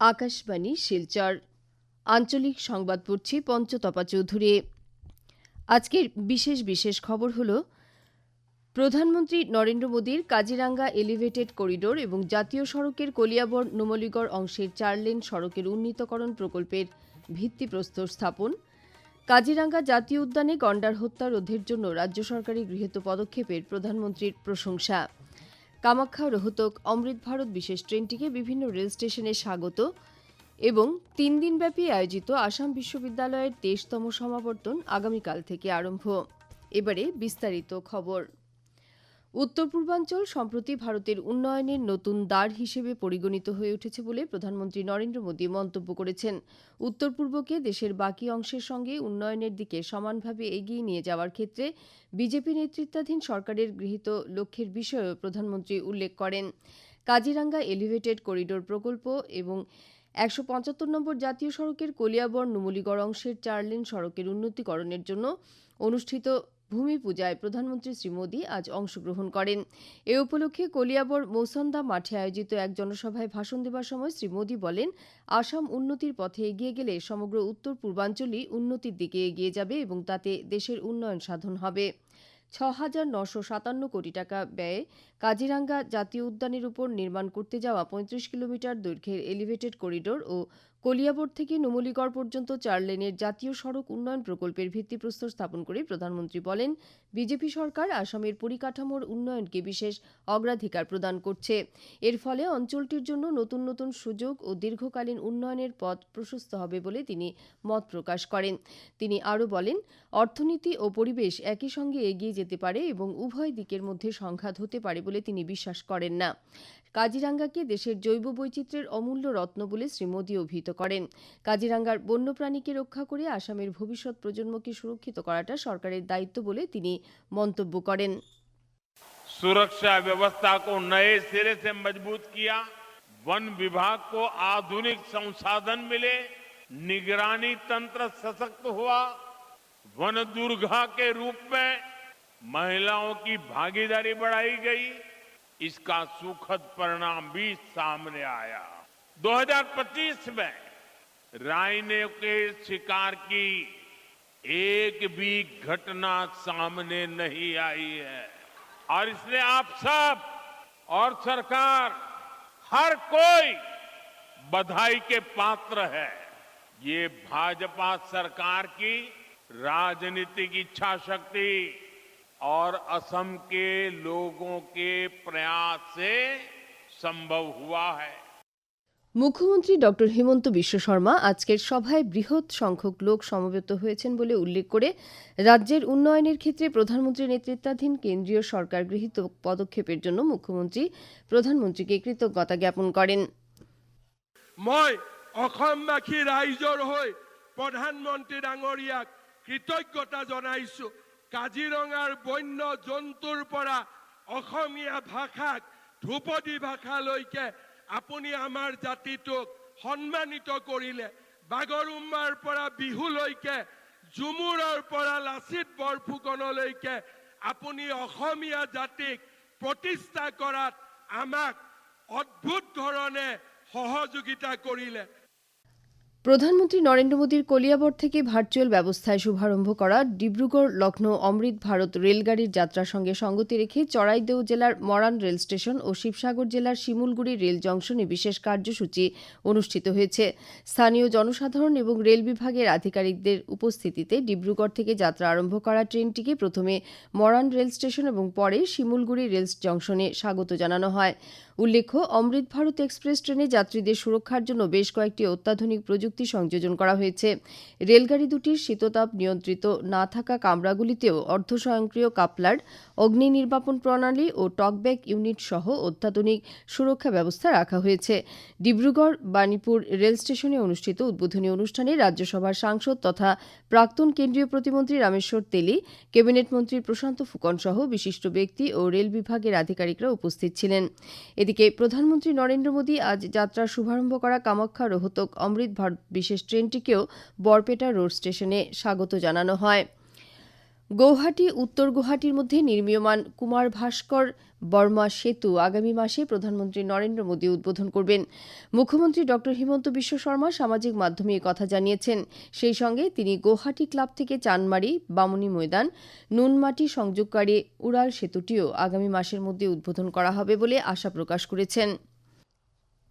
আকাশবাণী, শিলচর। আঞ্চলিক সংবাদ পড়ছি পঞ্চতপা চৌধুরী। আজকের বিশেষ বিশেষ খবর হল, প্রধানমন্ত্রী নরেন্দ্র মোদীর কাজিরাঙ্গা এলিভেটেড করিডোর এবং জাতীয় সড়কের কলিয়াবর নুমলিগড় অংশের চার লেন সড়কের উন্নীতকরণ প্রকল্পের ভিত্তিপ্রস্তর স্থাপন। কাজিরাঙ্গা জাতীয় উদ্যানে গন্ডার হত্যা রোধের জন্য রাজ্য সরকারি গৃহীত পদক্ষেপের প্রধানমন্ত্রীর প্রশংসা। কামাখ্যা রোহতক, অমৃত ভারত বিশেষ ট্রেনটিকে বিভিন্ন রেল স্টেশনে স্বাগত এবং তিন দিনব্যাপী আয়োজিত আসাম বিশ্ববিদ্যালয়ের তেইশতম সমাবর্তন আগামীকাল থেকে আরম্ভ। এবারে বিস্তারিত খবর। উত্তর পূর্বাঞ্চল সম্প্রতি ভারতের উন্নয়নের নতুন দ্বার হিসেবে পরিগণিত হয়ে উঠেছে বলে প্রধানমন্ত্রী নরেন্দ্র মোদী মন্তব্য করেছেন। উত্তর পূর্বকে দেশের বাকি অংশের সঙ্গে উন্নয়নের দিকে সমানভাবে এগিয়ে নিয়ে যাওয়ার ক্ষেত্রে বিজেপি নেতৃত্বাধীন সরকারের গৃহীত লক্ষ্যের বিষয়েও প্রধানমন্ত্রী উল্লেখ করেন। কাজিরাঙ্গা এলিভেটেড করিডোর প্রকল্প এবং একশো পঁচাত্তর নম্বর জাতীয় সড়কের কলিয়াবর নুমলিগড় অংশের চার লেন সড়কের উন্নতিকরণের জন্য অনুষ্ঠিত ভূমি পূজায় প্রধানমন্ত্রী শ্রী মোদী আজ অংশগ্রহণ করেন। এ উপলক্ষে কলিয়াবর মৌসন্দা মাঠে আয়োজিত এক জনসভায় ভাষণ দেবার সময় শ্রী মোদী বলেন, আসাম উন্নতির পথে এগিয়ে গেলে সমগ্র উত্তর পূর্বাঞ্চলই উন্নতির দিকে এগিয়ে যাবে এবং তাতে দেশের উন্নয়ন সাধন হবে। ছ হাজার নশো সাতান্ন কোটি টাকা ব্যয়ে কাজিরাঙ্গা জাতীয় উদ্যানের উপর নির্মাণ করতে যাওয়া পঁয়ত্রিশ কিলোমিটার দৈর্ঘ্যের এলিভেটেড করিডোর ও কলিয়াবর থেকে নুমলিগড় পর্যন্ত চার লেনের জাতীয় সড়ক উন্নয়ন প্রকল্পের ভিত্তিপ্রস্তর স্থাপন করে প্রধানমন্ত্রী বলেন, বিজেপি সরকার আসামের পরিকাঠামোর উন্নয়নকে বিশেষ অগ্রাধিকার প্রদান করছে। এর ফলে অঞ্চলটির জন্য নতুন নতুন সুযোগ ও দীর্ঘকালীন উন্নয়নের পথ প্রশস্ত হবে বলে তিনি মত প্রকাশ করেন। তিনি আরও বলেন, অর্থনীতি ও পরিবেশ একই সঙ্গে এগিয়ে যেতে পারে এবং উভয় দিকের মধ্যে সংঘাত হতে পারে বলে তিনি বিশ্বাস করেন না। কাজিরাঙ্গাকে দেশের জৈব বৈচিত্র্যের অমূল্য রত্ন বলে শ্রী মোদী অভিহিত করেন কাজিরাঙ্গার বন্যপ্রাণীকে রক্ষা করে আসামের ভবিষ্যৎ প্রজন্মকে সুরক্ষিত করাটা সরকারের দায়িত্ব বলে তিনি মন্তব্য করেন सुरक्षा व्यवस्था को नए सिरे से मजबूत किया वन विभाग को आधुनिक संसाधन मिले निगरानी तंत्र सशक्त हुआ वन दुर्गा के रूप में महिलाओं की भागीदारी बढ़ाई गई इसका सुखद परिणाम भी सामने आया 2025 में राइने के शिकार की एक भी घटना सामने नहीं आई है। और इसलिए आप सब और सरकार, हर कोई बधाई के पात्र है। ये भाजपा सरकार की राजनीतिक इच्छा शक्ति और असम के लोगों के प्रयास से संभव हुआ है। মুখ্যমন্ত্রী ড হিমন্ত বিশ্ব শর্মা আজকের সভায় বৃহৎ সংখ্যক লোক সমবেত হয়েছেন বলে উল্লেখ করে রাজ্যের উন্নয়নের ক্ষেত্রে প্রধানমন্ত্রী নেতৃত্বাধীন কেন্দ্রীয় সরকার গৃহীত পদক্ষেপের জন্য মুখ্যমন্ত্রী প্ৰধানমন্ত্ৰীকে কৃতজ্ঞতা জ্ঞাপন করেন। মই অসমবাসী হৈ প্ৰধানমন্ত্ৰী ডাঙৰীয়াক কৃতজ্ঞতা জনাইছো। কাজিৰঙাৰ বন্য জন্তুৰ পৰা অসমীয়া ভাষাক ধ্ৰুপদী ভাষালৈকে আপুনি আমাৰ জাতিটোক সন্মানিত কৰিলে। বাগৰুম্বাৰ পৰা বিহুলৈকে ঝুমুৰৰ পৰা লাচিত বৰফুকনলৈকে আপুনি অসমীয়া জাতিক প্ৰতিষ্ঠা কৰাত আমাক অদ্ভুত ধৰণে সহযোগিতা কৰিলে। প্রধানমন্ত্রী নরেন্দ্র মোদীর কলিয়াবর থেকে ভার্চুয়াল ব্যবস্থায় শুভারম্ভ করা ডিব্রুগড় লখনৌ অমৃত ভারত রেলগাড়ির যাত্রার সঙ্গে সঙ্গতি রেখে চড়াইদেউ জেলার মরান রেল স্টেশন ও শিবসাগর জেলার শিমুলগুড়ি রেল জংশনে বিশেষ কার্যসূচি অনুষ্ঠিত হয়েছে। স্থানীয় জনসাধারণ এবং রেল বিভাগের আধিকারিকদের উপস্থিতিতে ডিব্রুগড় থেকে যাত্রা আরম্ভ করা ট্রেনটিকে প্রথমে মরান রেল স্টেশন এবং পরে শিমুলগুড়ি রেল জংশনে স্বাগত জানানো হয়। উল্লেখ্য, অমৃত ভারত এক্সপ্রেস ট্রেনে যাত্রীদের সুরক্ষার জন্য বেশ কয়েকটি অত্যাধুনিক প্রযুক্তি সংযোজন করা হয়েছে। রেলগাড়ি দুটির শীততাপ নিয়ন্ত্রিত না থাকা কামরাগুলিতেও অর্ধস্বয়ংক্রিয় কাপলার, অগ্নি নির্বাপন প্রণালী ও টকব্যাক ইউনিট সহ অত্যাধুনিক সুরক্ষা ব্যবস্থা রাখা হয়েছে। ডিব্রুগড়, বাণীপুর রেল স্টেশনে অনুষ্ঠিত উদ্বোধনী অনুষ্ঠানে রাজ্যসভার সাংসদ তথা প্রাক্তন কেন্দ্রীয় প্রতিমন্ত্রী রামেশ্বর তেলি, ক্যাবিনেট মন্ত্রী প্রশান্ত ফুকন সহ বিশিষ্ট ব্যক্তি ও রেল বিভাগের আধিকারিকরা উপস্থিত ছিলেন। এদিকে প্রধানমন্ত্রী নরেন্দ্র মোদী আজ যাত্রার শুভারম্ভ করা কামাখ্যা রোহতক অমৃত ভারত বিশেষ ট্রেনটিকেও বরপেটা রোড স্টেশনে স্বাগত জানানো হয়। গৌহাটি, উত্তর গুয়াহাটির মধ্যে নির্মীয়মান কুমার ভাস্কর বর্মা সেতু আগামী মাসে প্রধানমন্ত্রী নরেন্দ্র মোদী উদ্বোধন করবেন। মুখ্যমন্ত্রী ড হিমন্ত বিশ্ব শর্মা সামাজিক মাধ্যমে কথা জানিয়েছেন। সেই সঙ্গে তিনি গৌহাটি ক্লাব থেকে চানমারি, বামুনি ময়দান, নুনমাটি সংযোগকারী উড়াল সেতুটিও আগামী মাসের মধ্যে উদ্বোধন করা হবে বলে আশা প্রকাশ করেছেন।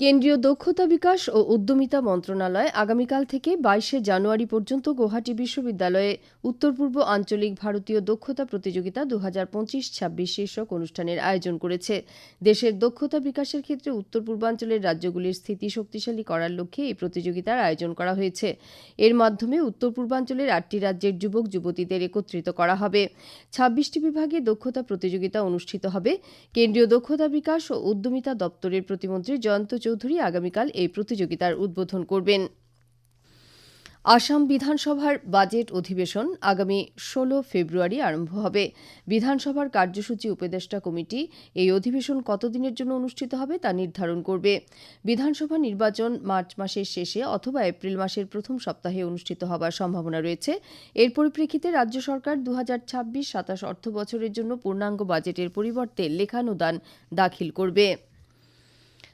কেন্দ্রীয় দক্ষতা বিকাশ ও উদ্যমিতা মন্ত্রণালয় আগামীকাল থেকে বাইশে জানুয়ারি পর্যন্ত গৌহাটি বিশ্ববিদ্যালয়ে উত্তর পূর্ব আঞ্চলিক ভারতীয় দক্ষতা প্রতিযোগিতা দু হাজার পঁচিশ ছাব্বিশ শীর্ষক অনুষ্ঠানের আয়োজন করেছে। দেশের দক্ষতা বিকাশের ক্ষেত্রে উত্তর পূর্বাঞ্চলের রাজ্যগুলির স্থিতি শক্তিশালী করার লক্ষ্যে এই প্রতিযোগিতার আয়োজন করা হয়েছে। এর মাধ্যমে উত্তর পূর্বাঞ্চলের আটটি রাজ্যের যুবক, যুবতীদের একত্রিত করা হবে। ছাব্বিশটি বিভাগে দক্ষতা প্রতিযোগিতা অনুষ্ঠিত হবে। কেন্দ্রীয় দক্ষতা বিকাশ ও উদ্যমিতা দপ্তরের প্রতিমন্ত্রী জয়ন্ত চৌধুরী আগামীকাল এই প্রতিযোগিতার উদ্বোধন করবেন। আসাম বিধানসভার বাজেট অধিবেশন আগামী ষোলো ফেব্রুয়ারি আরম্ভ হবে। বিধানসভার কার্যসূচি উপদেষ্টা কমিটি এই অধিবেশন কতদিনের জন্য অনুষ্ঠিত হবে তা নির্ধারণ করবে। বিধানসভা নির্বাচন মার্চ মাসের শেষে অথবা এপ্রিল মাসের প্রথম সপ্তাহে অনুষ্ঠিত হবার সম্ভাবনা রয়েছে। এর পরিপ্রেক্ষিতে রাজ্য সরকার দু হাজার ছাব্বিশ সাতাশ অর্থ বছরের জন্য পূর্ণাঙ্গ বাজেটের পরিবর্তে লেখানুদান দাখিল করবে।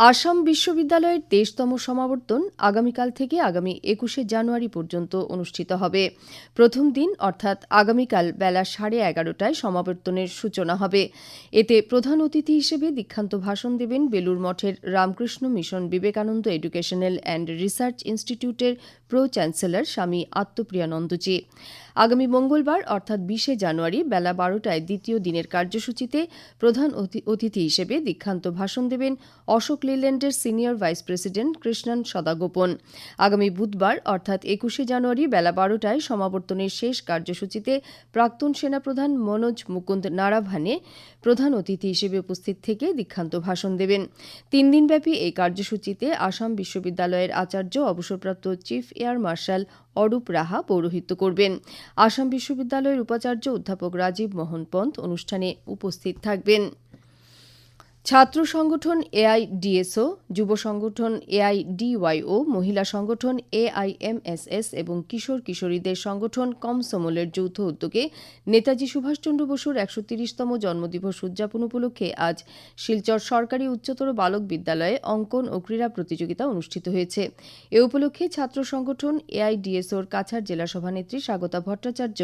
আসাম বিশ্ববিদ্যালয়ের তেইশতম সমাবর্তন আগামীকাল থেকে আগামী একুশে জানুয়ারি পর্যন্ত অনুষ্ঠিত হবে। প্রথম দিন, অর্থাৎ আগামীকাল বেলা সাড়ে এগারোটায় সমাবর্তনের সূচনা হবে। এতে প্রধান অতিথি হিসেবে দীক্ষান্ত ভাষণ দেবেন বেলুর মঠের Ramakrishna Mission Vivekananda educational and research ইনস্টিটিউটের প্রো চ্যান্সেলর স্বামী আত্মপ্রিয়ানন্দজি। আগামী মঙ্গলবার, অর্থাৎ বিশে জানুয়ারি, বেলা বারোটায় দ্বিতীয় দিনের কার্যসূচিতে প্রধান অতি- অতিথি হিসেবে দীক্ষান্ত ভাষণ দেবেন Ashok লিল্যান্ডের senior vice president Krishnan Sadagopan. আগামী বুধবার, অর্থাৎ একুশে জানুয়ারি, বেলা বারোটায় সমাবর্তনের শেষ কার্যসূচিতে প্রাক্তন সেনাপ্রধান মনোজ মুকুন্দ নারাভানে প্রধান অতিথি হিসেবে উপস্থিত থেকে দীক্ষান্ত ভাষণ দেবেন। তিন দিনব্যাপী এই কার্যসূচিতে আসাম বিশ্ববিদ্যালয়ের আচার্য, অবসরপ্রাপ্ত chief air marshal Arup Raha পৌরোহিত্য করবেন। আসাম বিশ্ববিদ্যালয়ের উপাচার্য অধ্যাপক রাজীব মোহন পন্থ অনুষ্ঠানে উপস্থিত থাকবেন। ছাত্র সংগঠন এআইডিএসও, যুব সংগঠন এআইডিওয়াইও, মহিলা সংগঠন এআইএমএসএস এবং কিশোর কিশোরীদের সংগঠন কমসমলের যৌথ উদ্যোগে নেতাজি সুভাষচন্দ্র বসুর একশো তিরিশতম জন্মদিবস উদযাপন উপলক্ষে আজ শিলচর সরকারি উচ্চতর বালক বিদ্যালয়ে অঙ্কন ও ক্রীড়া প্রতিযোগিতা অনুষ্ঠিত হয়েছে। এ উপলক্ষে ছাত্র সংগঠন এআইডিএসওর কাছাড় জেলা সভানেত্রী স্বাগতা ভট্টাচার্য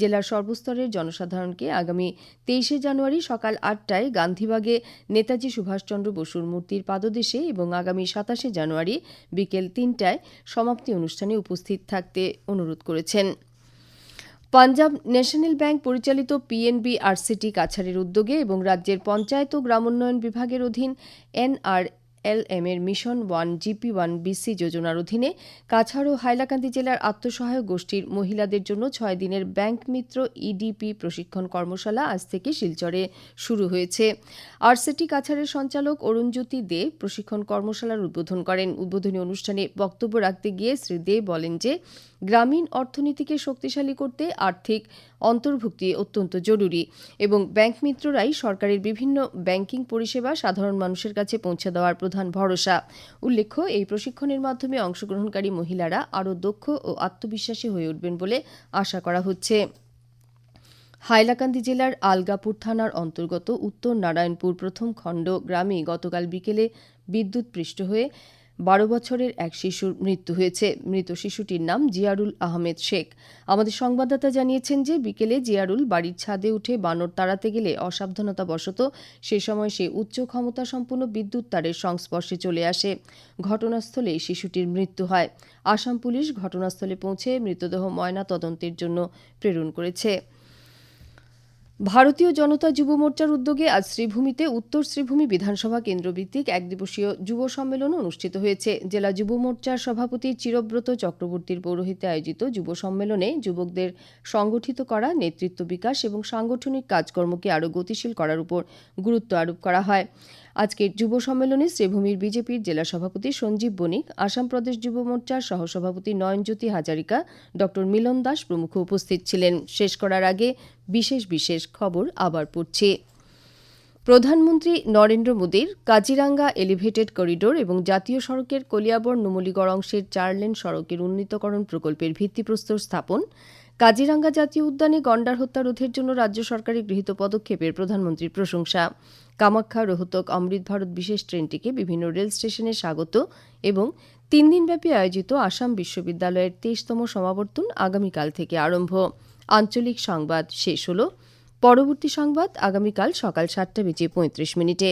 জেলার সর্বস্তরের জনসাধারণকে আগামী তেইশে জানুয়ারি সকাল আটটায় গান্ধীবাগে নেতাজি সুভাষচন্দ্র বসুর মূর্তির পাদদেশে এবং আগামী সাতাশে জানুয়ারি বিকেল তিনটায় সমাপ্তি অনুষ্ঠানে উপস্থিত থাকতে অনুরোধ করেছেন। পাঞ্জাব ন্যাশনাল ব্যাংক পরিচালিত পিএনবি আরসিটি কাছাড়ের উদ্যোগে এবং রাজ্যের পঞ্চায়েত ও গ্রামোন্নয়ন বিভাগের অধীন এনআর এর mission one, GP one, BC যোজনার অধীনে কাছাড় ও হাইলাকান্দি জেলার আত্মসহায়ক গোষ্ঠীর মহিলাদের জন্য ছয় দিনের ব্যাংক মিত্র ইডিপি প্রশিক্ষণ কর্মশালা আজ থেকে শিলচরে শুরু হয়েছে। আরসিটি কাছাড়ের সঞ্চালক অরুণজ্যোতি দে প্রশিক্ষণ কর্মশালার উদ্বোধন করেন। উদ্বোধনী অনুষ্ঠানে বক্তব্য রাখতে গিয়ে শ্রী দে বলেন যে, গ্রামীণ অর্থনীতিকে শক্তিশালী করতে আর্থিক অন্তর্ভুক্তি অত্যন্ত জরুরি এবং ব্যাংক মিত্ররাই সরকারের বিভিন্ন ব্যাংকিং পরিষেবা সাধারণ মানুষের কাছে পৌঁছে দেওয়ার প্রধান ভরসা। উল্লেখ্য, এই প্রশিক্ষণের মাধ্যমে অংশগ্রহণকারী মহিলারা আরও দক্ষ ও আত্মবিশ্বাসী হয়ে উঠবেন বলে আশা করা হচ্ছে। হাইলাকান্দি জেলার আলগাপুর থানার অন্তর্গত উত্তর নারায়ণপুর প্রথম খণ্ড গ্রামে গতকাল বিকেলে বিদ্যুৎ পৃষ্ঠ হয়ে বারো বছরের এক শিশুর মৃত্যু হয়েছে। মৃত শিশুটির নাম জিয়ারুল আহমেদ শেখ। আমাদের সংবাদদাতা জানিয়েছেন যে, বিকেলে জিয়ারুল বাড়ির ছাদে উঠে বানর তাড়াতে গেলে অসাবধানতাবশত সে সময় সে উচ্চ ক্ষমতা সম্পন্ন বিদ্যুৎ তারের সংস্পর্শে চলে আসে। ঘটনাস্থলে শিশুটির মৃত্যু হয়। আসাম পুলিশ ঘটনাস্থলে পৌঁছে মৃতদেহ ময়না তদন্তের জন্য প্রেরণ করেছে। ভারতীয় জনতা যুব মোর্চার উদ্যোগে আজ শ্রীভূমিতে উত্তর শ্রীভূমি বিধানসভা কেন্দ্রভিত্তিক এক দিবসীয় যুব সম্মেলন অনুষ্ঠিত হয়েছে। জেলা যুব মোর্চার সভাপতি চিরব্রত চক্রবর্তীর পৌরোহিত্যে আয়োজিত যুব সম্মেলনে যুবকদের সংগঠিত করা, নেতৃত্ব বিকাশ এবং সাংগঠনিক কাজকর্মকে আরও গতিশীল করার উপর গুরুত্ব আরোপ করা হয়। আজকের যুব সম্মেলনে শ্রীভূমির বিজেপির জেলা সভাপতি সঞ্জীব বণিক, আসাম প্রদেশ যুব মোর্চার সহসভাপতি নয়নজ্যোতি হাজারিকা ড মিলন দাস প্রমুখ উপস্থিত ছিলেন। শেষ করার আগে বিশেষ বিশেষ খবর আবার পড়ছি। প্রধানমন্ত্রী নরেন্দ্র মোদীর কাজিরাঙ্গা এলিভেটেড করিডোর এবং জাতীয় সড়কের কলিয়াবর নুমলীগড় অংশের চার লেন সড়কের উন্নীতকরণ প্রকল্পের ভিত্তিপ্রস্তর স্থাপন। কাজিরাঙ্গা জাতীয় উদ্যানে গন্ডার হত্যা রোধের জন্য রাজ্য সরকারের গৃহীত পদক্ষেপের প্রধানমন্ত্রীর প্রশংসা। কামাখ্যা রোহতক অমৃত ভারত বিশেষ ট্রেনটিকে বিভিন্ন রেল স্টেশনে স্বাগত এবং তিন দিনব্যাপী আয়োজিত আসাম বিশ্ববিদ্যালয়ের তেইশতম সমাবর্তন আগামীকাল থেকে আরম্ভ। আঞ্চলিক সংবাদ শেষ হল। পরবর্তী সংবাদ আগামীকাল সকাল সাতটা বেজে পঁয়ত্রিশ মিনিটে।